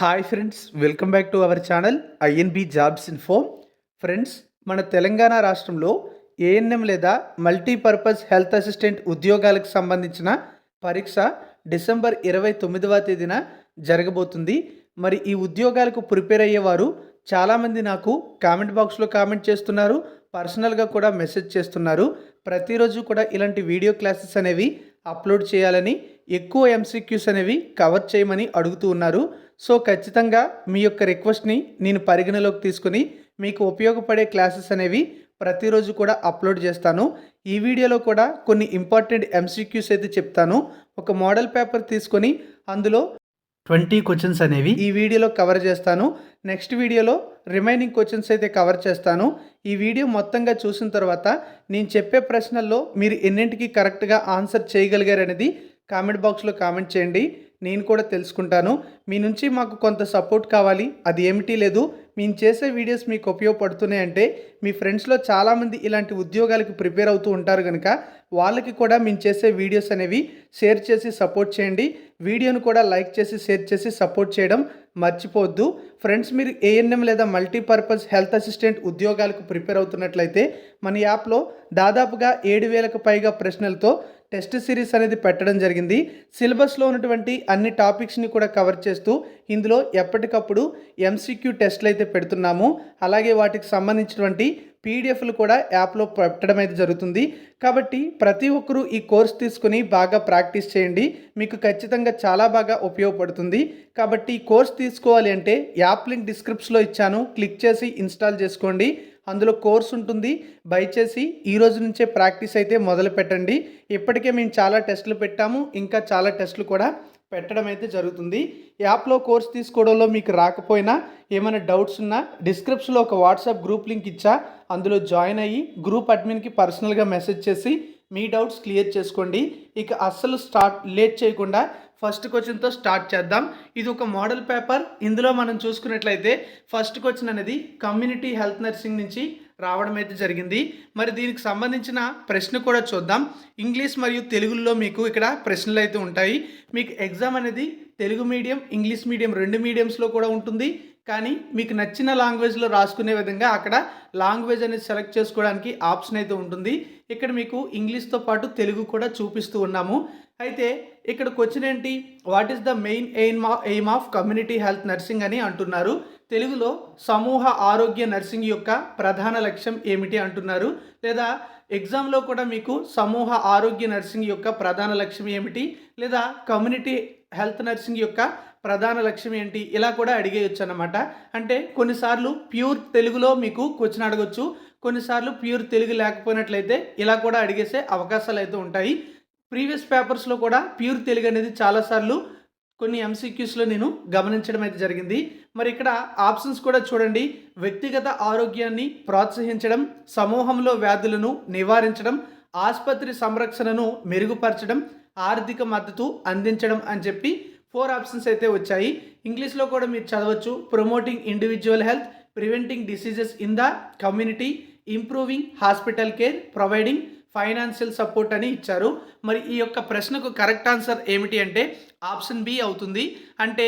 Hi friends welcome back to our channel INB jobs info friends మన తెలంగాణ రాష్ట్రంలో ANM లేదా multipurpose health assistant ఉద్యోగాలకు సంబంధించిన పరీక్ష డిసెంబర్ ఇరవై తొమ్మిదవ తేదీన జరగబోతుంది. మరి ఈ ఉద్యోగాలకు ప్రిపేర్ అయ్యేవారు చాలామంది నాకు కామెంట్ బాక్స్లో కామెంట్ చేస్తున్నారు పర్సనల్గా కూడా మెసేజ్ చేస్తున్నారు. ప్రతిరోజు కూడా ఇలాంటి వీడియో క్లాసెస్ అనేవి అప్లోడ్ చేయాలని ఎక్కువ ఎంసీక్యూస్ అనేవి కవర్ చేయమని అడుగుతూ ఉన్నారు. సో ఖచ్చితంగా మీ యొక్క రిక్వెస్ట్ని నేను పరిగణలోకి తీసుకుని మీకు ఉపయోగపడే క్లాసెస్ అనేవి ప్రతిరోజు కూడా అప్లోడ్ చేస్తాను. ఈ వీడియోలో కూడా కొన్ని ఇంపార్టెంట్ ఎంసీక్యూస్ అయితే చెప్తాను. ఒక మోడల్ పేపర్ తీసుకొని అందులో ట్వంటీ క్వశ్చన్స్ అనేవి ఈ వీడియోలో కవర్ చేస్తాను. నెక్స్ట్ వీడియోలో రిమైనింగ్ క్వశ్చన్స్ అయితే కవర్ చేస్తాను. ఈ వీడియో మొత్తంగా చూసిన తర్వాత నేను చెప్పే ప్రశ్నల్లో మీరు ఎన్నింటికి కరెక్ట్గా ఆన్సర్ చేయగలిగారనేది కామెంట్ బాక్స్లో కామెంట్ చేయండి. నేను కూడా తెలుసుకుంటాను. మీ నుంచి మాకు కొంత సపోర్ట్ కావాలి. అది ఏమిటి లేదు. మేము చేసే వీడియోస్ మీకు ఉపయోగపడుతున్నాయి అంటే మీ ఫ్రెండ్స్లో చాలామంది ఇలాంటి ఉద్యోగాలకు ప్రిపేర్ అవుతూ ఉంటారు కనుక వాళ్ళకి కూడా మేము చేసే వీడియోస్ అనేవి షేర్ చేసి సపోర్ట్ చేయండి. వీడియోను కూడా లైక్ చేసి షేర్ చేసి సపోర్ట్ చేయడం మర్చిపోవద్దు. ఫ్రెండ్స్ మీరు ఏఎన్ఎం లేదా మల్టీపర్పస్ హెల్త్ అసిస్టెంట్ ఉద్యోగాలకు ప్రిపేర్ అవుతున్నట్లయితే మన యాప్లో దాదాపుగా ఏడు వేలకు పైగా ప్రశ్నలతో టెస్ట్ సిరీస్ అనేది పెట్టడం జరిగింది. సిలబస్లో ఉన్నటువంటి అన్ని టాపిక్స్ని కూడా కవర్ చేస్తూ ఇందులో ఎప్పటికప్పుడు ఎంసీక్యూ టెస్ట్లు అయితే పెడుతున్నాము. అలాగే వాటికి సంబంధించినటువంటి పీడిఎఫ్లు కూడా యాప్లో పెట్టడం అయితే జరుగుతుంది. కాబట్టి ప్రతి ఒక్కరూ ఈ కోర్స్ తీసుకుని బాగా ప్రాక్టీస్ చేయండి. మీకు ఖచ్చితంగా చాలా బాగా ఉపయోగపడుతుంది. కాబట్టి ఈ కోర్స్ తీసుకోవాలి అంటే యాప్ లింక్ డిస్క్రిప్షన్లో ఇచ్చాను. క్లిక్ చేసి ఇన్స్టాల్ చేసుకోండి. అందులో కోర్స్ ఉంటుంది. దయచేసి ఈ రోజు నుంచే ప్రాక్టీస్ అయితే మొదలు పెట్టండి. ఇప్పటికే మేము చాలా టెస్టులు పెట్టాము. ఇంకా చాలా టెస్టులు కూడా పెట్టడం అయితే జరుగుతుంది. యాప్లో కోర్స్ తీసుకోవడంలో మీకు రాకపోయినా ఏమైనా డౌట్స్ ఉన్నా డిస్క్రిప్షన్లో ఒక వాట్సాప్ గ్రూప్ లింక్ ఇచ్చా. అందులో జాయిన్ అయ్యి గ్రూప్ అడ్మిన్కి పర్సనల్గా మెసేజ్ చేసి మీ డౌట్స్ క్లియర్ చేసుకోండి. ఇక అస్సలు స్టార్ట్ లేట్ చేయకుండా ఫస్ట్ క్వశ్చన్తో స్టార్ట్ చేద్దాం. ఇది ఒక మోడల్ పేపర్. ఇందులో మనం చూసుకున్నట్లయితే ఫస్ట్ క్వశ్చన్ అనేది కమ్యూనిటీ హెల్త్ నర్సింగ్ నుంచి రావడం అయితే జరిగింది. మరి దీనికి సంబంధించిన ప్రశ్న కూడా చూద్దాం. ఇంగ్లీష్ మరియు తెలుగులో మీకు ఇక్కడ ప్రశ్నలు అయితే ఉంటాయి. మీకు ఎగ్జామ్ అనేది తెలుగు మీడియం ఇంగ్లీష్ మీడియం రెండు మీడియంస్లో కూడా ఉంటుంది. కానీ మీకు నచ్చిన లాంగ్వేజ్లో రాసుకునే విధంగా అక్కడ లాంగ్వేజ్ అనేది సెలెక్ట్ చేసుకోవడానికి ఆప్షన్ అయితే ఉంటుంది. ఇక్కడ మీకు ఇంగ్లీష్తో పాటు తెలుగు కూడా చూపిస్తూ ఉన్నాము. అయితే ఇక్కడ క్వశ్చన్ ఏంటి? What is the main aim aim of community health nursing అని అంటున్నారు. తెలుగులో సమూహ ఆరోగ్య నర్సింగ్ యొక్క ప్రధాన లక్ష్యం ఏమిటి అంటున్నారు. లేదా ఎగ్జామ్లో కూడా మీకు సమూహ ఆరోగ్య నర్సింగ్ యొక్క ప్రధాన లక్ష్యం ఏమిటి? లేదా కమ్యూనిటీ హెల్త్ నర్సింగ్ యొక్క ప్రధాన లక్ష్యం ఏంటి? ఇలా కూడా అడిగేయచ్చు అనమాట అంటే కొన్నిసార్లు ప్యూర్ తెలుగులో మీకు క్వశ్చన్ అడగొచ్చు. కొన్నిసార్లు ప్యూర్ తెలుగు లేకపోయినట్లయితే ఇలా కూడా అడిగేసే అవకాశాలు అయితే ఉంటాయి. ప్రీవియస్ పేపర్స్లో కూడా ప్యూర్ తెలుగు అనేది చాలాసార్లు కొన్ని ఎంసీక్యూస్లో నేను గమనించడం అయితే జరిగింది. మరి ఇక్కడ ఆప్షన్స్ కూడా చూడండి. వ్యక్తిగత ఆరోగ్యాన్ని ప్రోత్సహించడం సమూహంలో వ్యాధులను నివారించడం ఆసుపత్రి సంరక్షణను మెరుగుపరచడం ఆర్థిక మద్దతు అందించడం అని చెప్పి ఫోర్ ఆప్షన్స్ అయితే వచ్చాయి. ఇంగ్లీష్లో కూడా మీరు చదవచ్చు. Promoting individual health preventing diseases in the community improving hospital care providing financial support అని ఇచ్చారు. మరి ఈ యొక్క ప్రశ్నకు కరెక్ట్ ఆన్సర్ ఏమిటి అంటే ఆప్షన్ బి అవుతుంది. అంటే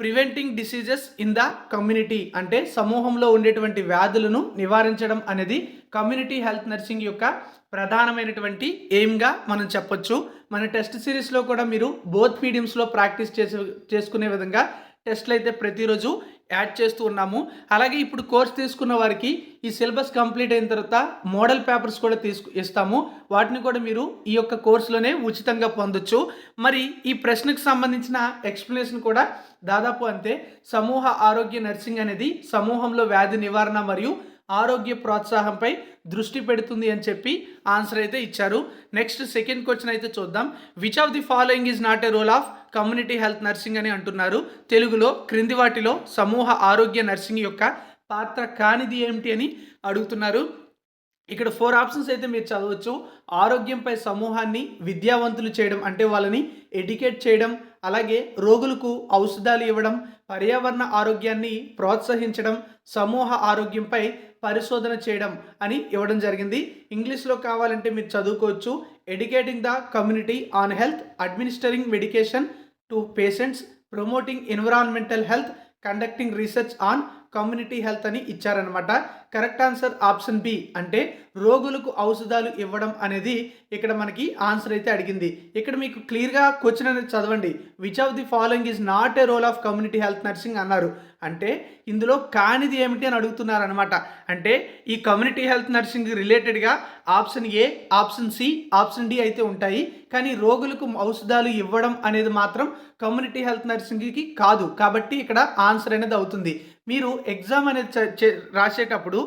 preventing diseases in the community అంటే సమూహంలో ఉండేటువంటి వ్యాధులను నివారించడం అనేది కమ్యూనిటీ హెల్త్ నర్సింగ్ యొక్క ప్రధానమైనటువంటి ఎయిమ్గా మనం చెప్పొచ్చు. మన టెస్ట్ సిరీస్లో కూడా మీరు బోత్ మీడియంస్లో ప్రాక్టీస్ చేసే చేసుకునే విధంగా టెస్ట్లు అయితే ప్రతిరోజు యాడ్ చేస్తూ ఉన్నాము. అలాగే ఇప్పుడు కోర్స్ తీసుకున్న వారికి ఈ సిలబస్ కంప్లీట్ అయిన తర్వాత మోడల్ పేపర్స్ కూడా తీసుకు ఇస్తాము. వాటిని కూడా మీరు ఈ యొక్క కోర్సులోనే ఉచితంగా పొందొచ్చు. మరి ఈ ప్రశ్నకు సంబంధించిన ఎక్స్ప్లెనేషన్ కూడా దాదాపు అంతే. సమూహ ఆరోగ్య నర్సింగ్ అనేది సమూహంలో వ్యాధి నివారణ మరియు ఆరోగ్య ప్రోత్సాహంపై దృష్టి పెడుతుంది అని చెప్పి ఆన్సర్ అయితే ఇచ్చారు. నెక్స్ట్ సెకండ్ క్వశ్చన్ అయితే చూద్దాం. Which of the following is not a role of community health nursing అని అంటున్నారు. తెలుగులో క్రింది వాటిలో సమూహ ఆరోగ్య నర్సింగ్ యొక్క పాత్ర కానిది ఏమిటి అని అడుగుతున్నారు. ఇక్కడ ఫోర్ ఆప్షన్స్ అయితే మీరు చదవచ్చు. ఆరోగ్యంపై సమూహాన్ని విద్యావంతులు చేయడం అంటే వాళ్ళని ఎడ్యుకేట్ చేయడం అలాగే రోగులకు ఔషధాలు ఇవ్వడం పర్యావరణ ఆరోగ్యాన్ని ప్రోత్సహించడం సమూహ ఆరోగ్యంపై పరిశోధన చేయడం అని ఇవ్వడం జరిగింది. ఇంగ్లీష్లో కావాలంటే మీరు చదువుకోవచ్చు. Educating the community on health administering medication to patients promoting environmental health conducting research on community health అని ఇచ్చారనమాట కరెక్ట్ ఆన్సర్ ఆప్షన్ బి అంటే రోగులకు ఔషధాలు ఇవ్వడం అనేది ఇక్కడ మనకి ఆన్సర్ అయితే అడిగింది. ఇక్కడ మీకు క్లియర్గా క్వశ్చన్ అనేది చదవండి. Which of the following is not a role of community health nursing అన్నారు. అంటే ఇందులో కానిది ఏమిటి అని అడుగుతున్నారు అనమాట అంటే ఈ కమ్యూనిటీ హెల్త్ నర్సింగ్ రిలేటెడ్గా option A option C option D అయితే ఉంటాయి. కానీ రోగులకు ఔషధాలు ఇవ్వడం అనేది మాత్రం కమ్యూనిటీ హెల్త్ నర్సింగ్కి కాదు. కాబట్టి ఇక్కడ ఆన్సర్ అనేది అవుతుంది. మీరు ఎగ్జామ్ అనేది చే- రాసేటప్పుడు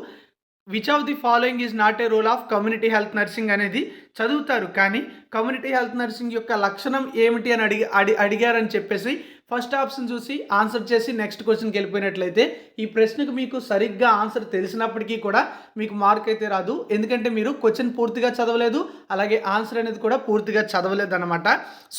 which of the following is not a role of community health nursing అనేది చదువుతారు. కానీ కమ్యూనిటీ హెల్త్ నర్సింగ్ యొక్క లక్షణం ఏమిటి అని అడిగి అడి అడిగారని చెప్పేసి ఫస్ట్ ఆప్షన్ చూసి ఆన్సర్ చేసి నెక్స్ట్ క్వశ్చన్కి వెళ్ళిపోయినట్లయితే ఈ ప్రశ్నకు మీకు సరిగ్గా ఆన్సర్ తెలిసినప్పటికీ కూడా మీకు మార్క్ అయితే రాదు. ఎందుకంటే మీరు క్వశ్చన్ పూర్తిగా చదవలేదు అలాగే ఆన్సర్ అనేది కూడా పూర్తిగా చదవలేదు అనమాట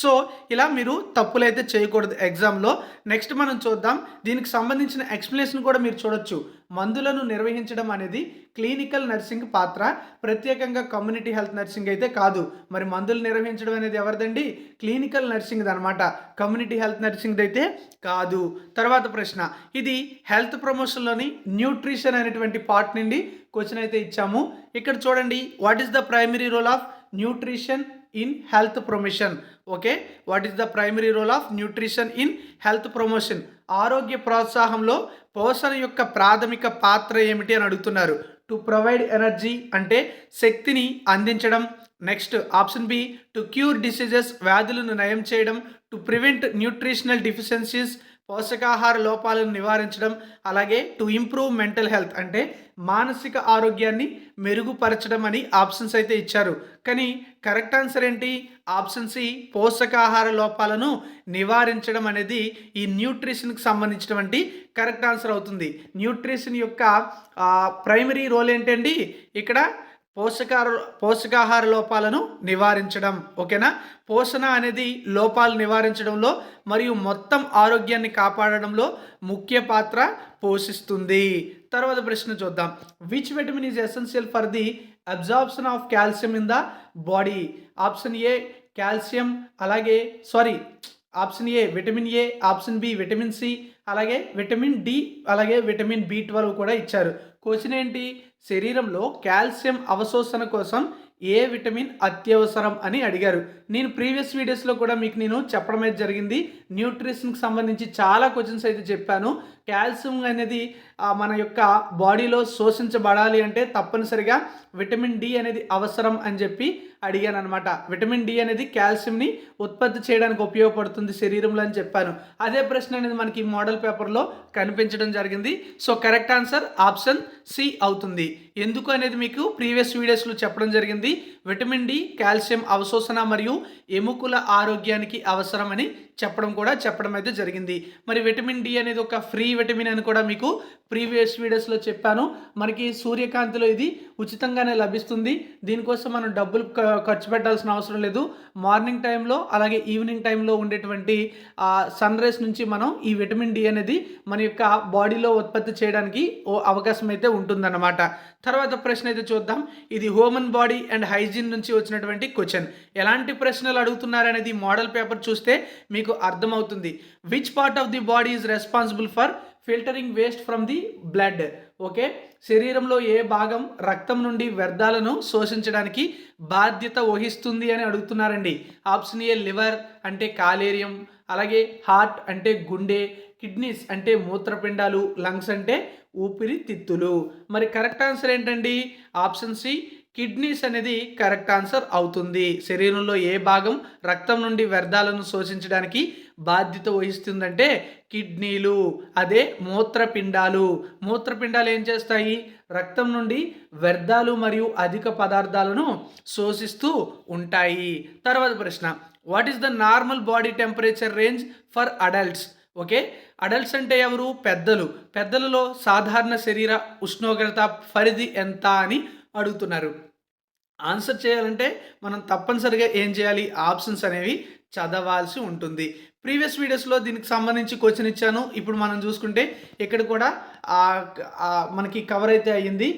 సో ఇలా మీరు తప్పులైతే చేయకూడదు ఎగ్జామ్లో నెక్స్ట్ మనం చూద్దాం. దీనికి సంబంధించిన ఎక్స్ప్లెనేషన్ కూడా మీరు చూడొచ్చు. మందులను నిర్వహించడం అనేది క్లినికల్ నర్సింగ్ పాత్ర ప్రత్యేకంగా కమ్యూనిటీ హెల్త్ నర్సింగ్ అయితే కాదు. మరి మందులు నిర్వహించడం అనేది ఎవరిదండి? క్లినికల్ నర్సింగ్ అనమాట కమ్యూనిటీ హెల్త్ నర్సింగ్ అయితే కాదు. తర్వాత ప్రశ్న ఇది హెల్త్ ప్రమోషన్లోని న్యూట్రిషన్ అనేటువంటి పార్ట్ నుండి క్వశ్చన్ అయితే ఇచ్చాము. ఇక్కడ చూడండి what is the primary role of nutrition in health promotion? Okay what is the primary role of nutrition in health promotion? ఆరోగ్య ప్రోత్సాహంలో పోషణ యొక్క ప్రాథమిక పాత్ర ఏమిటి అని అడుగుతున్నారు. టు ప్రొవైడ్ ఎనర్జీ అంటే శక్తిని అందించడం. Next option B to cure diseases వ్యాధులను నయం చేయడం. టు ప్రివెంట్ న్యూట్రిషనల్ డిఫిషియన్సీస్ పోషకాహార లోపాలను నివారించడం అలాగే టు ఇంప్రూవ్ మెంటల్ హెల్త్ అంటే మానసిక ఆరోగ్యాన్ని మెరుగుపరచడం అని ఆప్షన్స్ అయితే ఇచ్చారు. కానీ కరెక్ట్ ఆన్సర్ ఏంటి? ఆప్షన్ సి పోషకాహార లోపాలను నివారించడం అనేది ఈ న్యూట్రిషన్కి సంబంధించినటువంటి కరెక్ట్ ఆన్సర్ అవుతుంది. న్యూట్రిషన్ యొక్క ప్రైమరీ రోల్ ఏంటండి? ఇక్కడ పోషకార పోషకాహార లోపాలను నివారించడం ఓకేనా? పోషణ అనేది లోపాలు నివారించడంలో మరియు మొత్తం ఆరోగ్యాన్ని కాపాడడంలో ముఖ్య పాత్ర పోషిస్తుంది. తర్వాత ప్రశ్న చూద్దాం. Which vitamin is essential for the absorption of calcium in the body option A calcium అలాగే sorry option A vitamin A option B vitamin C అలాగే విటమిన్ డి అలాగే విటమిన్ బి ట్వెల్వ్ కూడా ఇచ్చారు. క్వశ్చన్ ఏంటి? శరీరంలో కాల్షియం అవశోషణ కోసం ఏ vitamin అత్యవసరం అని అడిగారు. నేను ప్రీవియస్ వీడియోస్లో కూడా మీకు నేను చెప్పడం అయితే జరిగింది. న్యూట్రిషన్కి సంబంధించి చాలా క్వశ్చన్స్ అయితే చెప్పాను. కాల్షియం అనేది మన యొక్క బాడీలో శోషించబడాలి అంటే తప్పనిసరిగా విటమిన్ డి అనేది అవసరం అని చెప్పి అడిగాను అనమాట విటమిన్ డి అనేది కాల్షియంని ఉత్పత్తి చేయడానికి ఉపయోగపడుతుంది శరీరంలో అని చెప్పాను. అదే ప్రశ్న అనేది మనకి మోడల్ పేపర్లో కనిపించడం జరిగింది. So correct answer option C అవుతుంది. ఎందుకు అనేది మీకు ప్రీవియస్ వీడియోస్లో చెప్పడం జరిగింది. విటమిన్ డి కాల్షియం అవశోషణ మరియు ఎముకల ఆరోగ్యానికి అవసరమని చెప్పడం కూడా చెప్పడం అయితే జరిగింది. మరి విటమిన్ డి అనేది ఒక ఫ్రీ విటమిన్ అని కూడా మీకు ప్రీవియస్ వీడియోస్లో చెప్పాను. మనకి సూర్యకాంతిలో ఇది ఉచితంగానే లభిస్తుంది. దీనికోసం మనం డబ్బులు ఖర్చు పెట్టాల్సిన అవసరం లేదు. మార్నింగ్ టైంలో అలాగే ఈవినింగ్ టైంలో ఉండేటువంటి సన్ రైస్ నుంచి మనం ఈ విటమిన్ డి అనేది మన యొక్క బాడీలో ఉత్పత్తి చేయడానికి ఓ అవకాశం అయితే ఉంటుందన్నమాట. తర్వాత ప్రశ్న అయితే చూద్దాం. ఇది హ్యూమన్ బాడీ అండ్ హైజీన్ నుంచి వచ్చినటువంటి క్వశ్చన్ ఎలాంటి ప్రశ్నలు అడుగుతున్నారనేది మోడల్ పేపర్ చూస్తే మీకు అర్థమవుతుంది. Which part of the body is responsible for filtering waste from the blood. Okay? శరీరంలో ఏ భాగం రక్తం నుండి వ్యర్థాలను శోషించడానికి బాధ్యత వహిస్తుంది అని అడుగుతున్నారండి. ఆప్షన్ ఏ లివర్ అంటే కాలేరియం. అలాగే హార్ట్ అంటే గుండె. కిడ్నీస్ అంటే మూత్రపిండాలు. లంగ్స్ అంటే ఊపిరితిత్తులు. మరి కరెక్ట్ ఆన్సర్ ఏంటండి? ఆప్షన్ సి కిడ్నీస్ అనేది కరెక్ట్ ఆన్సర్ అవుతుంది. శరీరంలో ఏ భాగం రక్తం నుండి వ్యర్థాలను శోషించడానికి బాధ్యత వహిస్తుందంటే కిడ్నీలు అదే మూత్రపిండాలు. మూత్రపిండాలు ఏం చేస్తాయి? రక్తం నుండి వ్యర్థాలు మరియు అధిక పదార్థాలను శోషిస్తూ ఉంటాయి. తర్వాత ప్రశ్న what is the normal body temperature range for adults okay adults అంటే ఎవరు? పెద్దలు. పెద్దలలో సాధారణ శరీర ఉష్ణోగ్రత పరిధి ఎంత అని అడుగుతున్నారు. ఆన్సర్ చేయాలంటే మనం తప్పనిసరిగా ఏం చేయాలి? ఆప్షన్స్ అనేవి చదవాల్సి ఉంటుంది. ప్రీవియస్ వీడియోస్లో దీనికి సంబంధించి క్వశ్చన్ ఇచ్చాను. ఇప్పుడు మనం చూసుకుంటే ఇక్కడ కూడా మనకి కవర్ అయితే అయ్యింది.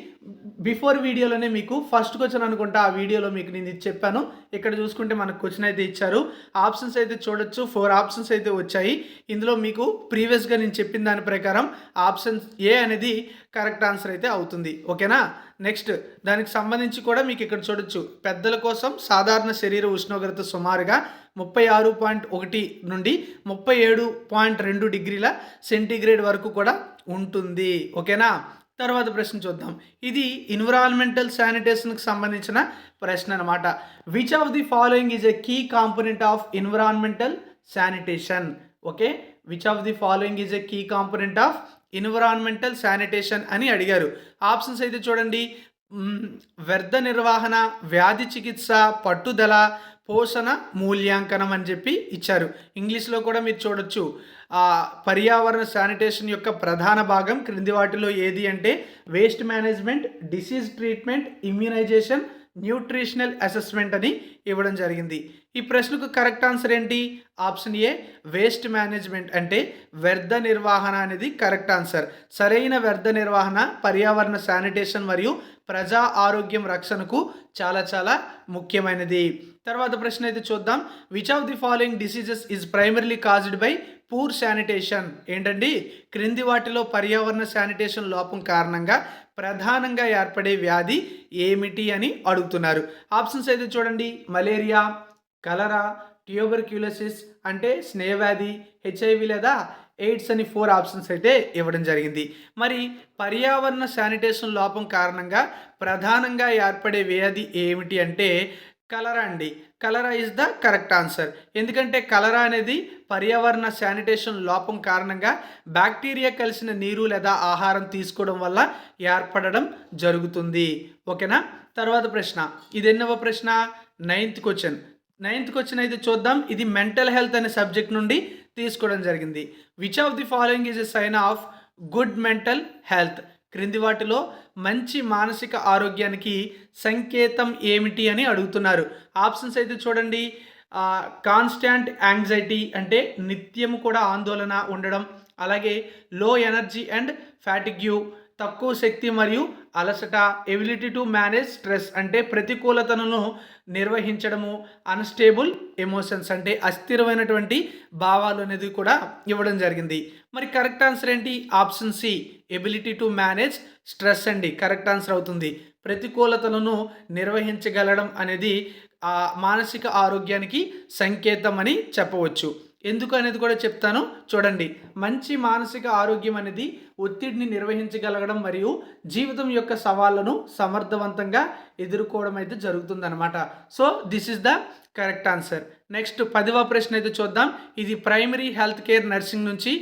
బిఫోర్ వీడియోలోనే మీకు ఫస్ట్ క్వశ్చన్ అనుకుంటా ఆ వీడియోలో మీకు నేను ఇది చెప్పాను. ఇక్కడ చూసుకుంటే మనకు క్వశ్చన్ అయితే ఇచ్చారు. ఆప్షన్స్ అయితే చూడొచ్చు. ఫోర్ ఆప్షన్స్ అయితే వచ్చాయి. ఇందులో మీకు ప్రీవియస్గా నేను చెప్పిన దాని ప్రకారం ఆప్షన్ ఏ అనేది కరెక్ట్ ఆన్సర్ అయితే అవుతుంది. ఓకేనా? నెక్స్ట్ దానికి సంబంధించి కూడా మీకు ఇక్కడ చూడొచ్చు. పెద్దల కోసం సాధారణ శరీర ఉష్ణోగ్రత సుమారుగా ముప్పై ఆరు పాయింట్ ఒకటి నుండి ముప్పై ఏడు పాయింట్ రెండు డిగ్రీల సెంటీగ్రేడ్ వరకు కూడా ఉంటుంది. ఓకేనా? తర్వాత ప్రశ్న చూద్దాం. ఇది ఎన్విరాన్మెంటల్ శానిటేషన్కి సంబంధించిన ప్రశ్న అనమాట which of the following is a key component of environmental sanitation okay? Which of the following is a key component of environmental sanitation అని అడిగారు. ఆప్షన్స్ అయితే చూడండి. వ్యర్థ నిర్వహణ వ్యాధి చికిత్స పట్టుదల పోషణ మూల్యాంకనం అని చెప్పి ఇచ్చారు. ఇంగ్లీష్లో కూడా మీరు చూడొచ్చు. పర్యావరణ శానిటేషన్ యొక్క ప్రధాన భాగం క్రింది వాటిలో ఏది అంటే waste management disease treatment immunisation nutritional assessment అని ఇవ్వడం జరిగింది. ఈ ప్రశ్నకు కరెక్ట్ ఆన్సర్ ఏంటి? ఆప్షన్ ఏ వేస్ట్ మేనేజ్మెంట్ అంటే వ్యర్థ నిర్వహణ అనేది కరెక్ట్ ఆన్సర్. సరైన వ్యర్థ నిర్వహణ పర్యావరణ శానిటేషన్ మరియు ప్రజా ఆరోగ్యం రక్షణకు చాలా చాలా ముఖ్యమైనది. తర్వాత ప్రశ్న అయితే చూద్దాం. Which of the following diseases is primarily caused by poor sanitation ఏంటండి? క్రింది వాటిలో పర్యావరణ శానిటేషన్ లోపం కారణంగా ప్రధానంగా ఏర్పడే వ్యాధి ఏమిటి అని అడుగుతున్నారు. ఆప్షన్స్ అయితే చూడండి. మలేరియా కలరా ట్యూబర్క్యులసిస్ అంటే స్నేహవ్యాధి హెచ్ఐవి లేదా ఎయిడ్స్ అని ఫోర్ ఆప్షన్స్ అయితే ఇవ్వడం జరిగింది. మరి పర్యావరణ శానిటేషన్ లోపం కారణంగా ప్రధానంగా ఏర్పడే వ్యాధి ఏమిటి అంటే కలరా అండి. Cholera is the correct answer. ఎందుకంటే కలరా అనేది పర్యావరణ శానిటేషన్ లోపం కారణంగా బ్యాక్టీరియా కలిసిన నీరు లేదా ఆహారం తీసుకోవడం వల్ల ఏర్పడడం జరుగుతుంది. ఓకేనా? తర్వాత ప్రశ్న. ఇది ఎన్నవ ప్రశ్న? Ninth question. నైన్త్ క్వశ్చన్ అయితే చూద్దాం. ఇది మెంటల్ హెల్త్ అనే సబ్జెక్ట్ నుండి తీసుకోవడం జరిగింది. Which of the following is a sign of good mental health క్రింది వాటిలో మంచి మానసిక ఆరోగ్యానికి సంకేతం ఏమిటి అని అడుగుతున్నారు. ఆప్షన్స్ అయితే చూడండి. కాన్స్టాంట్ యాంగ్జైటీ అంటే నిత్యం కూడా ఆందోళన ఉండడం అలాగే లో ఎనర్జీ అండ్ ఫ్యాటిగ్యూ తక్కువ శక్తి మరియు అలసట ఎబిలిటీ టు మేనేజ్ స్ట్రెస్ అంటే ప్రతికూలతలను నిర్వహించడము అన్స్టేబుల్ ఎమోషన్స్ అంటే అస్థిరమైనటువంటి భావాలు అనేది కూడా ఇవ్వడం జరిగింది. మరి కరెక్ట్ ఆన్సర్ ఏంటి? Option C ability to manage stress అండి. కరెక్ట్ ఆన్సర్ అవుతుంది. ప్రతికూలతలను నిర్వహించగలడం అనేది మానసిక ఆరోగ్యానికి సంకేతం అని చెప్పవచ్చు. ఎందుకు అనేది కూడా చెప్తాను. చూడండి మంచి మానసిక ఆరోగ్యం అనేది ఒత్తిడిని నిర్వహించగలగడం మరియు జీవితం యొక్క సవాళ్ళను సమర్థవంతంగా ఎదుర్కోవడం అయితే జరుగుతుందనమాట so this is the correct answer next పదివ ప్రశ్న అయితే చూద్దాం. ఇది ప్రైమరీ హెల్త్ కేర్ నర్సింగ్ నుంచి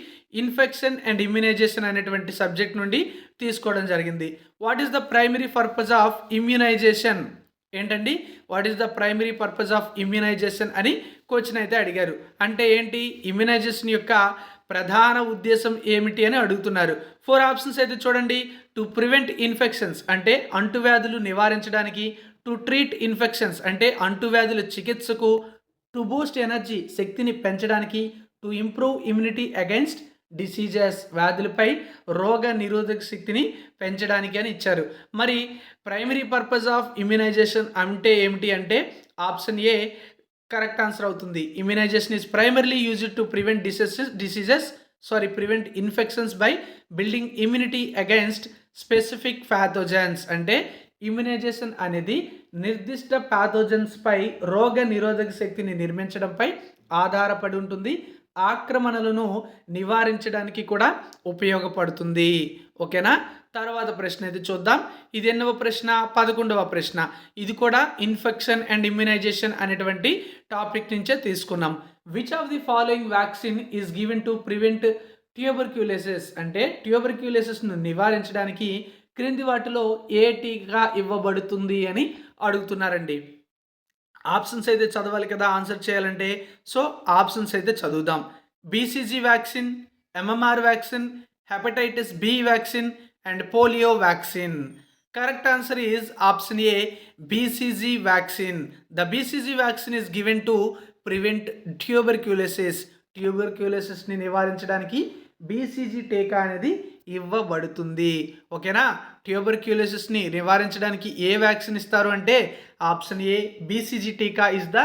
ఇన్ఫెక్షన్ అండ్ ఇమ్యునైజేషన్ అనేటువంటి సబ్జెక్ట్ నుండి తీసుకోవడం జరిగింది. What is the primary purpose of immunization ఏంటండి? What is the primary purpose of immunization అని క్వశ్చన్ అయితే అడిగారు. అంటే ఏంటి? ఇమ్యునైజేషన్ యొక్క ప్రధాన ఉద్దేశం ఏమిటి అని అడుగుతున్నారు. ఫోర్ ఆప్షన్స్ అయితే చూడండి. టు ప్రివెంట్ ఇన్ఫెక్షన్స్ అంటే అంటువ్యాధులు నివారించడానికి. టు ట్రీట్ ఇన్ఫెక్షన్స్ అంటే అంటువ్యాధుల చికిత్సకు. టు బూస్ట్ ఎనర్జీ శక్తిని పెంచడానికి. To improve immunity against diseases వ్యాధులపై రోగ నిరోధక శక్తిని పెంచడానికి అని ఇచ్చారు. మరి ప్రైమరీ పర్పస్ ఆఫ్ ఇమ్యునైజేషన్ అంటే ఏమిటి అంటే ఆప్షన్ ఏ కరెక్ట్ ఆన్సర్ అవుతుంది. Immunization is primarily used to prevent diseases diseases sorry prevent infections by building immunity against specific pathogens. అంటే ఇమ్యునైజేషన్ అనేది నిర్దిష్ట ప్యాథోజన్స్పై రోగ నిరోధక శక్తిని నిర్మించడంపై ఆధారపడి ఉంటుంది. ఆక్రమణలను నివారించడానికి కూడా ఉపయోగపడుతుంది. ఓకేనా? తర్వాత ప్రశ్న అయితే చూద్దాం. ఇది ఎన్నవ ప్రశ్న? పదకొండవ ప్రశ్న. ఇది కూడా ఇన్ఫెక్షన్ అండ్ ఇమ్యునైజేషన్ అనేటువంటి టాపిక్ నుంచే తీసుకున్నాం. Which of the following vaccine is given to prevent tuberculosis అంటే ట్యూబర్క్యులోసిస్ను నివారించడానికి క్రింది వాటిలో ఏ టీకా ఇవ్వబడుతుంది అని అడుగుతున్నారండి. ఆప్షన్స్ అయితే చదవాలి కదా ఆన్సర్ చేయాలంటే. సో ఆప్షన్స్ అయితే చదువుదాం. BCG vaccine MMR vaccine hepatitis B vaccine and polio vaccine. Correct answer is option A BCG vaccine. The BCG vaccine is given to prevent tuberculosis. ట్యూబర్క్యులసిస్ని నివారించడానికి బీసీజీ టీకా అనేది ఇవ్వబడుతుంది. ఓకేనా? ట్యూబర్క్యులోసిస్ని నివారించడానికి ఏ వ్యాక్సిన్ ఇస్తారు అంటే ఆప్షన్ ఏ బీసీజీ టీకా is the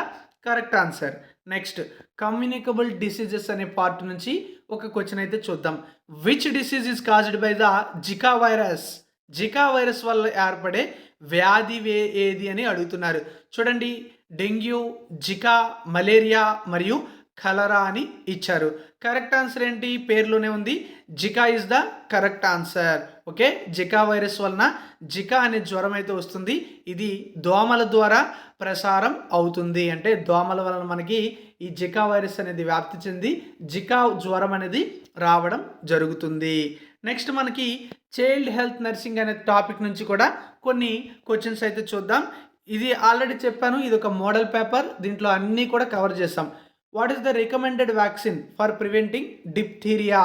correct answer next communicable diseases అనే పార్ట్ నుంచి ఒక క్వశ్చన్ అయితే చూద్దాం. Which disease is caused by the Zika virus Zika virus వల్ల ఏర్పడే వ్యాధి వే ఏది అని అడుగుతున్నారు. చూడండి. డెంగ్యూ జికా మలేరియా మరియు కలరా అని ఇచ్చారు. కరెక్ట్ ఆన్సర్ ఏంటి? పేరులోనే ఉంది. Zika is the correct answer okay? Zika virus వలన జికా అనే జ్వరం అయితే వస్తుంది. ఇది దోమల ద్వారా ప్రసారం అవుతుంది. అంటే దోమల వలన మనకి ఈ జికా వైరస్ అనేది వ్యాప్తి చెంది జికా జ్వరం అనేది రావడం జరుగుతుంది. నెక్స్ట్ మనకి చైల్డ్ హెల్త్ నర్సింగ్ అనే టాపిక్ నుంచి కూడా కొన్ని క్వశ్చన్స్ అయితే చూద్దాం. ఇది ఆల్రెడీ చెప్పాను. ఇది ఒక మోడల్ పేపర్. దీంట్లో అన్నీ కూడా కవర్ చేస్తాం. What is the recommended vaccine for preventing diphtheria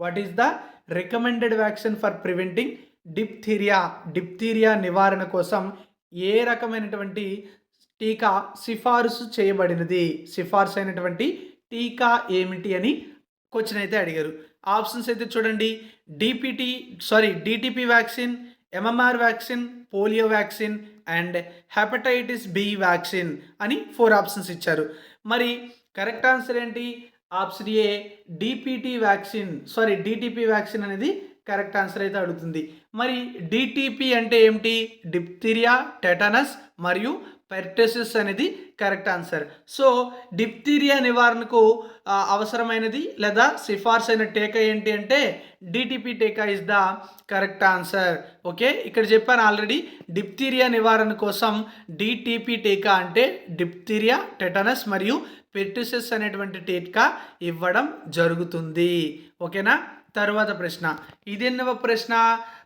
what is the recommended vaccine for preventing diphtheria diphtheria నివారణ కోసం ఏ రకమైనటువంటి టీకా సిఫార్సు చేయబడినది? సిఫార్సు అయినటువంటి టీకా ఏమిటి అని క్వశ్చన్ అయితే అడిగారు. ఆప్షన్స్ అయితే చూడండి. DPT sorry DTP vaccine MMR vaccine polio vaccine and hepatitis B vaccine అని ఫోర్ ఆప్షన్స్ ఇచ్చారు. మరి కరెక్ట్ ఆన్సర్ ఏంటి? Option A DPT vaccine. Sorry DTP vaccine అనేది కరెక్ట్ ఆన్సర్ అయితే అడుగుతుంది. మరి డిటిపి అంటే ఏమిటి? డిప్తీరియా టెటనస్ మరియు పెర్టెసిస్ అనేది కరెక్ట్ ఆన్సర్. సో డిప్తీరియా నివారణకు అవసరమైనది లేదా సిఫార్సు అయిన టీకా ఏంటి అంటే డిటిపి టీకా is the correct answer okay? ఇక్కడ చెప్పాను ఆల్రెడీ డిప్తీరియా నివారణ కోసం డిటిపి టీకా అంటే డిప్తీరియా టెటనస్ మరియు పెట్టిసెస్ అనేటువంటి టీకా ఇవ్వడం జరుగుతుంది. ఓకేనా? తరువాత ప్రశ్న. ఇది ఎన్నవ ప్రశ్న?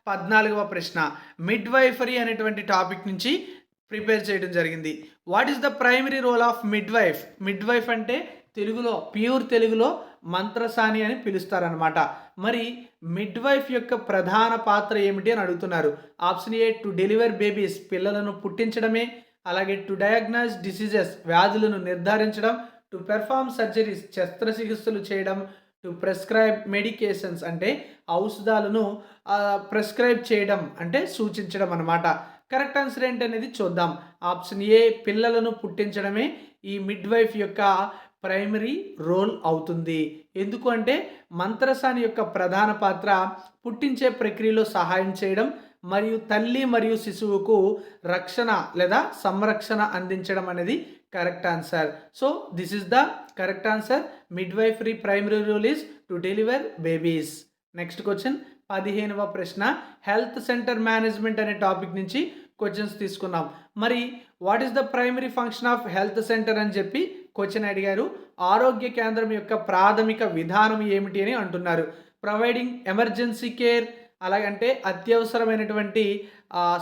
పద్నాలుగవ ప్రశ్న. మిడ్ వైఫరీ అనేటువంటి టాపిక్ నుంచి ప్రిపేర్ చేయడం జరిగింది. What is the primary role of midwife midwife అంటే తెలుగులో ప్యూర్ తెలుగులో మంత్రసాని అని పిలుస్తారనమాట మరి మిడ్ వైఫ్ యొక్క ప్రధాన పాత్ర ఏమిటి అని అడుగుతున్నారు. Option A to deliver babies పిల్లలను పుట్టించడమే. అలాగే టు డయాగ్నైజ్ డిసీజెస్ వ్యాధులను నిర్ధారించడం. టు పెర్ఫార్మ్ సర్జరీస్ శస్త్రచికిత్సలు చేయడం. టు ప్రెస్క్రైబ్ మెడికేషన్స్ అంటే ఔషధాలను ప్రెస్క్రైబ్ చేయడం అంటే సూచించడం అనమాట కరెక్ట్ ఆన్సర్ ఏంటనేది చూద్దాం. ఆప్షన్ ఏ పిల్లలను పుట్టించడమే ఈ మిడ్ వైఫ్ యొక్క ప్రైమరీ రోల్ అవుతుంది. ఎందుకంటే మంత్రసాని యొక్క ప్రధాన పాత్ర పుట్టించే ప్రక్రియలో సహాయం చేయడం మరియు తల్లి మరియు శిశువుకు రక్షణ లేదా సంరక్షణ అందించడం అనేది correct answer. So this is the correct answer midwifery primary rule is to deliver babies next question పదిహేనవ ప్రశ్న హెల్త్ సెంటర్ మేనేజ్మెంట్ అనే టాపిక్ నుంచి క్వశ్చన్స్ తీసుకున్నాం మరి what is the primary function of health centre అని చెప్పి క్వశ్చన్ అడిగారు. ఆరోగ్య కేంద్రం యొక్క ప్రాథమిక విధానం ఏమిటి అని అంటున్నారు. ప్రొవైడింగ్ ఎమర్జెన్సీ కేర్ అలాగంటే అత్యవసరమైనటువంటి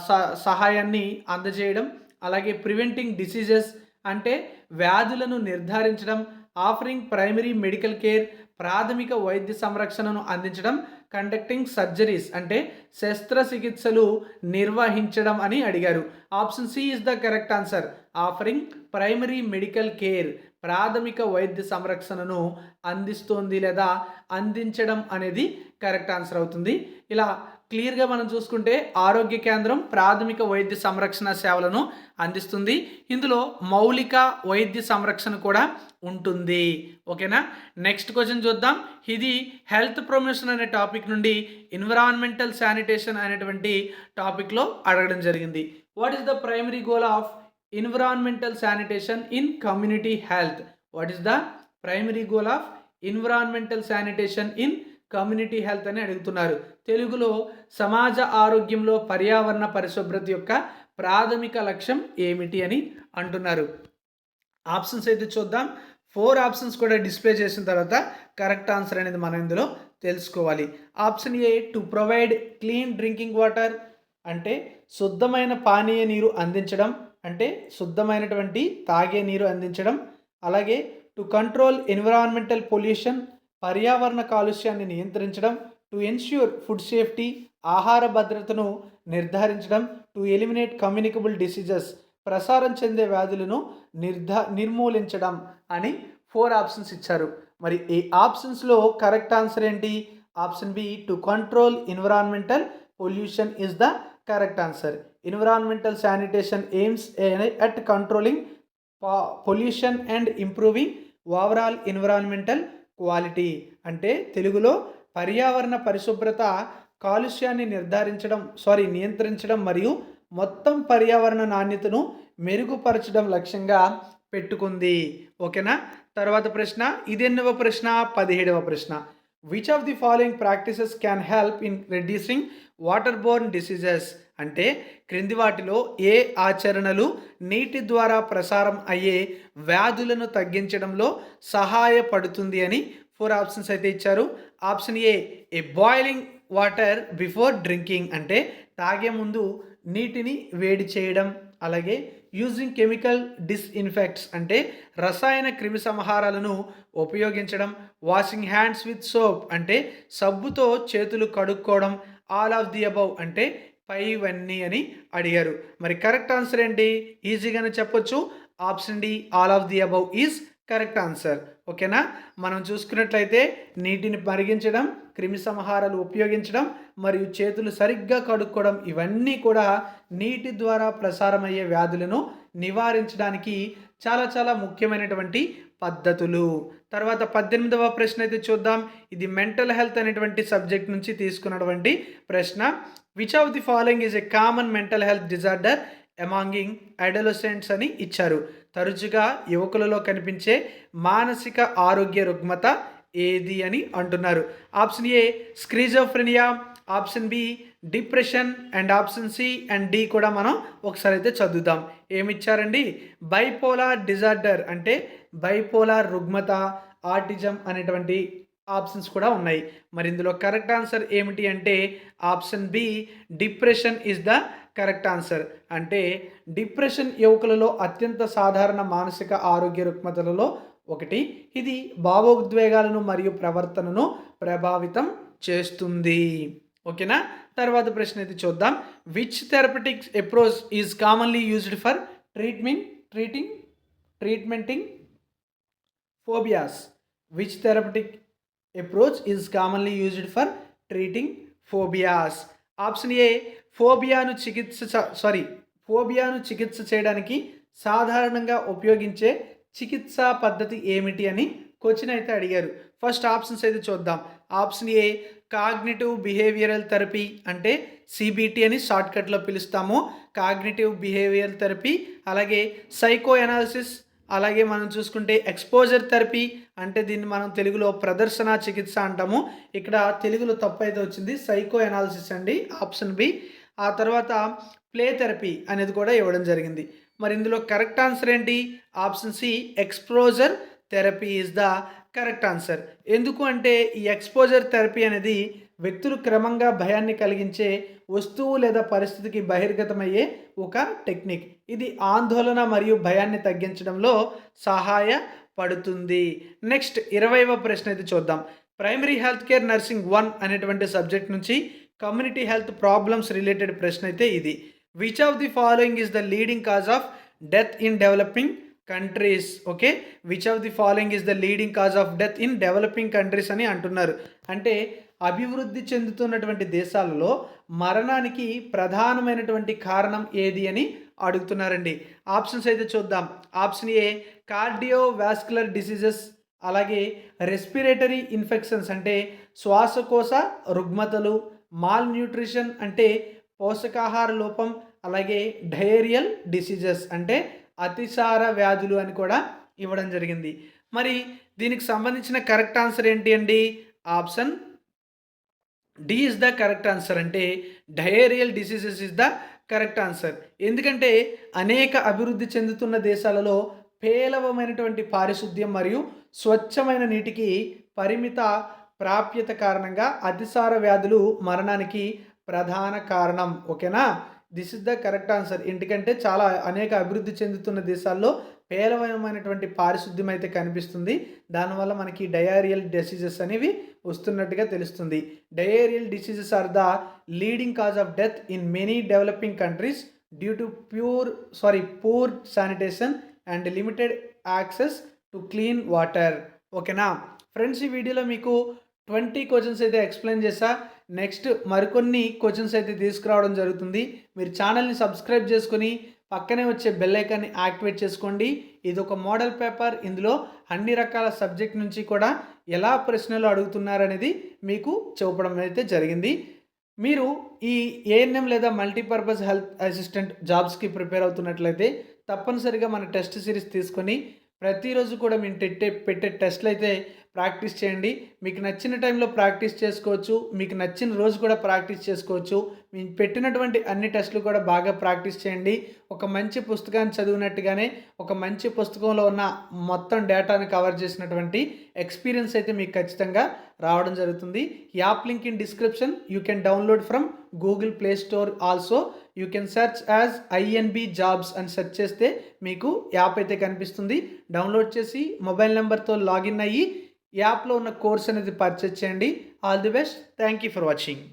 స- సహాయాన్ని అందజేయడం అలాగే ప్రివెంటింగ్ డిసీజెస్ అంటే వ్యాధులను నిర్ధారించడం ఆఫరింగ్ ప్రైమరీ మెడికల్ కేర్ ప్రాథమిక వైద్య సంరక్షణను అందించడం కండక్టింగ్ సర్జరీస్ అంటే శస్త్రచికిత్సలు నిర్వహించడం అని అడిగారు. Option C is the correct answer. Offering primary medical care ప్రాథమిక వైద్య సంరక్షణను అందిస్తోంది లేదా అందించడం అనేది కరెక్ట్ ఆన్సర్ అవుతుంది. ఇలా క్లియర్గా మనం చూసుకుంటే ఆరోగ్య కేంద్రం ప్రాథమిక వైద్య సంరక్షణ సేవలను అందిస్తుంది. ఇందులో మౌలిక వైద్య సంరక్షణ కూడా ఉంటుంది. ఓకేనా? నెక్స్ట్ క్వశ్చన్ చూద్దాం. ఇది హెల్త్ ప్రమోషన్ అనే టాపిక్ నుండి ఎన్విరాన్మెంటల్ శానిటేషన్ అనేటువంటి టాపిక్లో అడగడం జరిగింది. What is the primary goal of environmental sanitation in community health? What is the primary goal of environmental sanitation in community health అని అడుగుతున్నారు. తెలుగులో సమాజ ఆరోగ్యంలో పర్యావరణ పరిశుభ్రత యొక్క ప్రాథమిక లక్ష్యం ఏమిటి అని అంటున్నారు. ఆప్షన్స్ అయితే చూద్దాం. ఫోర్ ఆప్షన్స్ కూడా డిస్ప్లే చేసిన తర్వాత కరెక్ట్ ఆన్సర్ అనేది మనం ఇందులో తెలుసుకోవాలి. Option A to provide clean drinking water అంటే శుద్ధమైన పానీయ నీరు అందించడం అంటే శుద్ధమైనటువంటి తాగే నీరు అందించడం అలాగే టు కంట్రోల్ ఎన్విరాన్మెంటల్ పొల్యూషన్ పర్యావరణ కాలుష్యాన్ని నియంత్రించడం టు ఎన్ష్యూర్ ఫుడ్ సేఫ్టీ ఆహార భద్రతను నిర్ధారించడం టు ఎలిమినేట్ కమ్యూనికబుల్ డిసీజెస్ ప్రసారం చెందే వ్యాధులను నిర్ధ నిర్మూలించడం అని ఫోర్ ఆప్షన్స్ ఇచ్చారు. మరి ఈ ఆప్షన్స్లో కరెక్ట్ ఆన్సర్ ఏంటి? Option B to control environmental pollution is the correct answer environmental sanitation aims at controlling pollution and improving overall environmental quality అంటే తెలుగులో పర్యావరణ పరిశుభ్రత కాలుష్యాన్ని నిర్ధారించడం సారీ నియంత్రించడం మరియు మొత్తం పర్యావరణ నాణ్యతను మెరుగుపరచడం లక్ష్యంగా పెట్టుకుంది. ఓకేనా? తర్వాత ప్రశ్న ఇదెన్నవ ప్రశ్న? పదిహేడవ ప్రశ్న. Which of the following practices can help in reducing waterborne diseases అంటే క్రింది వాటిలో ఏ ఆచరణలు నీటి ద్వారా ప్రసారం అయ్యే వ్యాధులను తగ్గించడంలో సహాయపడుతుంది అని ఫోర్ ఆప్షన్స్ అయితే ఇచ్చారు. Option A A boiling water before drinking అంటే తాగే ముందు నీటిని వేడి చేయడం అలాగే యూజింగ్ కెమికల్ డిస్ఇన్ఫెక్ట్స్ అంటే రసాయన క్రిమి సంహారాలను ఉపయోగించడం వాషింగ్ హ్యాండ్స్ విత్ సోప్ అంటే సబ్బుతో చేతులు కడుక్కోవడం ఆల్ ఆఫ్ ది అబౌవ్ అంటే పైవన్నీ అని అడిగారు. మరి కరెక్ట్ ఆన్సర్ ఏంటి? ఈజీగానే చెప్పొచ్చు. Option D all of the above is correct answer. ఓకేనా? మనం చూసుకున్నట్లయితే నీటిని మరిగించడం క్రిమి సంహారాలు ఉపయోగించడం మరియు చేతులు సరిగ్గా కడుక్కోవడం ఇవన్నీ కూడా నీటి ద్వారా ప్రసారమయ్యే వ్యాధులను నివారించడానికి చాలా చాలా ముఖ్యమైనటువంటి పద్ధతులు. తర్వాత పద్దెనిమిదవ ప్రశ్న అయితే చూద్దాం. ఇది మెంటల్ హెల్త్ అనేటువంటి సబ్జెక్ట్ నుంచి తీసుకున్నటువంటి ప్రశ్న. Which of the following is a common mental health disorder among adolescents అని ఇచ్చారు. తరచుగా యువకులలో కనిపించే మానసిక ఆరోగ్య రుగ్మత ఏది అని అంటున్నారు. Option A schizophrenia option B depression and option and D కూడా మనం ఒకసారి అయితే చదువుదాం. ఏమిచ్చారండి? బైపోలార్ డిజార్డర్ అంటే బైపోలార్ రుగ్మత ఆర్టిజం అనేటువంటి ఆప్షన్స్ కూడా ఉన్నాయి. మరి ఇందులో కరెక్ట్ ఆన్సర్ ఏమిటి అంటే option B depression is the correct answer. అంటే డిప్రెషన్ యువకులలో అత్యంత సాధారణ మానసిక ఆరోగ్య రుగ్మతలలో ఒకటి. ఇది భావోద్వేగాలను మరియు ప్రవర్తనను ప్రభావితం చేస్తుంది. ఓకేనా? తర్వాత ప్రశ్న అయితే చూద్దాం. Which therapeutic approach is commonly used for treatment treating treatmenting phobias which therapeutic approach is commonly used for treating phobias option A ఫోబియాను చికిత్స సారీ ఫోబియాను చికిత్స చేయడానికి సాధారణంగా ఉపయోగించే చికిత్సా పద్ధతి ఏమిటి అని క్వశ్చన్ అయితే అడిగారు. ఫస్ట్ ఆప్షన్స్ అయితే చూద్దాం. Option A cognitive behavioural therapy అంటే సిబిటి అని షార్ట్కట్లో పిలుస్తాము. కాగ్నిటివ్ బిహేవియరల్ థెరపీ అలాగే సైకో ఎనాలిసిస్ అలాగే మనం చూసుకుంటే ఎక్స్పోజర్ థెరపీ అంటే దీన్ని మనం తెలుగులో ప్రదర్శన చికిత్స అంటాము. ఇక్కడ తెలుగులో తప్పు అయితే వచ్చింది సైకో ఎనాలిసిస్ అండి ఆప్షన్ బి. ఆ తర్వాత ప్లే థెరపీ అనేది కూడా ఇవ్వడం జరిగింది. మరి ఇందులో కరెక్ట్ ఆన్సర్ ఏంటి? Option C exposure therapy is the correct answer. ఎందుకు అంటే ఈ ఎక్స్పోజర్ థెరపీ అనేది వ్యక్తులు క్రమంగా భయాన్ని కలిగించే వస్తువు లేదా పరిస్థితికి బహిర్గతమయ్యే ఒక టెక్నిక్ ఇది ఆందోళన మరియు భయాన్ని తగ్గించడంలో సహాయపడుతుంది నెక్స్ట్ ఇరవైవ ప్రశ్న అయితే చూద్దాం. Primary health care nursing one అనేటువంటి సబ్జెక్ట్ నుంచి కమ్యూనిటీ హెల్త్ ప్రాబ్లమ్స్ రిలేటెడ్ ప్రశ్న అయితే ఇది. Which of the following is the leading cause of death in developing countries okay which of the following is the leading cause of death in developing countries అని అంటున్నారు. అంటే అభివృద్ధి చెందుతున్నటువంటి దేశాలలో మరణానికి ప్రధానమైనటువంటి కారణం ఏది అని అడుగుతున్నారండి. ఆప్షన్స్ అయితే చూద్దాం. Option A cardiovascular diseases అలాగే రెస్పిరేటరీ ఇన్ఫెక్షన్స్ అంటే శ్వాసకోశ రుగ్మతలు మాల్ న్యూట్రిషన్ అంటే పోషకాహార లోపం అలాగే డయేరియల్ డిసీజెస్ అంటే అతిసార వ్యాధులు అని కూడా ఇవ్వడం జరిగింది. మరి దీనికి సంబంధించిన కరెక్ట్ ఆన్సర్ ఏంటి అండి? Option D is the correct answer అంటే diarrhoeal diseases is the correct answer. ఎందుకంటే అనేక అభివృద్ధి చెందుతున్న దేశాలలో పేలవమైనటువంటి పారిశుద్ధ్యం మరియు స్వచ్ఛమైన నీటికి పరిమిత ప్రాప్యత కారణంగా అతిసార వ్యాధులు మరణానికి ప్రధాన కారణం. ఓకేనా? This is the correct answer. ఎందుకంటే చాలా అనేక అభివృద్ధి చెందుతున్న దేశాల్లో పేలవమైనటువంటి పారిశుద్ధ్యం అయితే కనిపిస్తుంది. దానివల్ల మనకి డయారియల్ డిసీజెస్ అనేవి వస్తున్నట్టుగా తెలుస్తుంది. Diarrhoeal diseases are the leading cause of death in many developing countries due to pure sorry poor sanitation and limited access to clean water. ఓకేనా? ఫ్రెండ్స్ ఈ వీడియోలో మీకు ట్వంటీ క్వశ్చన్స్ అయితే ఎక్స్ప్లెయిన్ చేశాను నెక్స్ట్ మరికొన్ని క్వశ్చన్స్ అయితే తీసుకురావడం జరుగుతుంది. మీరు ఛానల్ని సబ్స్క్రైబ్ చేసుకొని పక్కనే వచ్చే బెల్ ఐకాన్ని యాక్టివేట్ చేసుకోండి. ఇది ఒక మోడల్ పేపర్. ఇందులో అన్ని రకాల సబ్జెక్ట్ నుంచి కూడా ఎలా ప్రశ్నలు అడుగుతున్నారనేది మీకు చూపడం అయితే జరిగింది. మీరు ఈ ఏఎన్ఎం లేదా మల్టీపర్పస్ హెల్త్ అసిస్టెంట్ జాబ్స్కి ప్రిపేర్ అవుతున్నట్లయితే తప్పనిసరిగా మన టెస్ట్ సిరీస్ తీసుకొని ప్రతిరోజు కూడా మేము పెట్టే పెట్టే టెస్ట్లు అయితే ప్రాక్టీస్ చేయండి. మీకు నచ్చిన టైంలో ప్రాక్టీస్ చేసుకోవచ్చు. మీకు నచ్చిన రోజు కూడా ప్రాక్టీస్ చేసుకోవచ్చు. మేము పెట్టినటువంటి అన్ని టెస్టులు కూడా బాగా ప్రాక్టీస్ చేయండి. ఒక మంచి పుస్తకాన్ని చదివినట్టుగానే ఒక మంచి పుస్తకంలో ఉన్న మొత్తం డేటాను కవర్ చేసినటువంటి ఎక్స్పీరియన్స్ అయితే మీకు ఖచ్చితంగా రావడం జరుగుతుంది. App link in description. You can download from Google Play Store also. You can search as INB jobs అని సెర్చ్ చేస్తే మీకు యాప్ అయితే కనిపిస్తుంది. డౌన్లోడ్ చేసి మొబైల్ నెంబర్తో లాగిన్ అయ్యి యాప్లో ఉన్న కోర్స్ అనేది పర్చేస్ చేయండి. All the best thank you for watching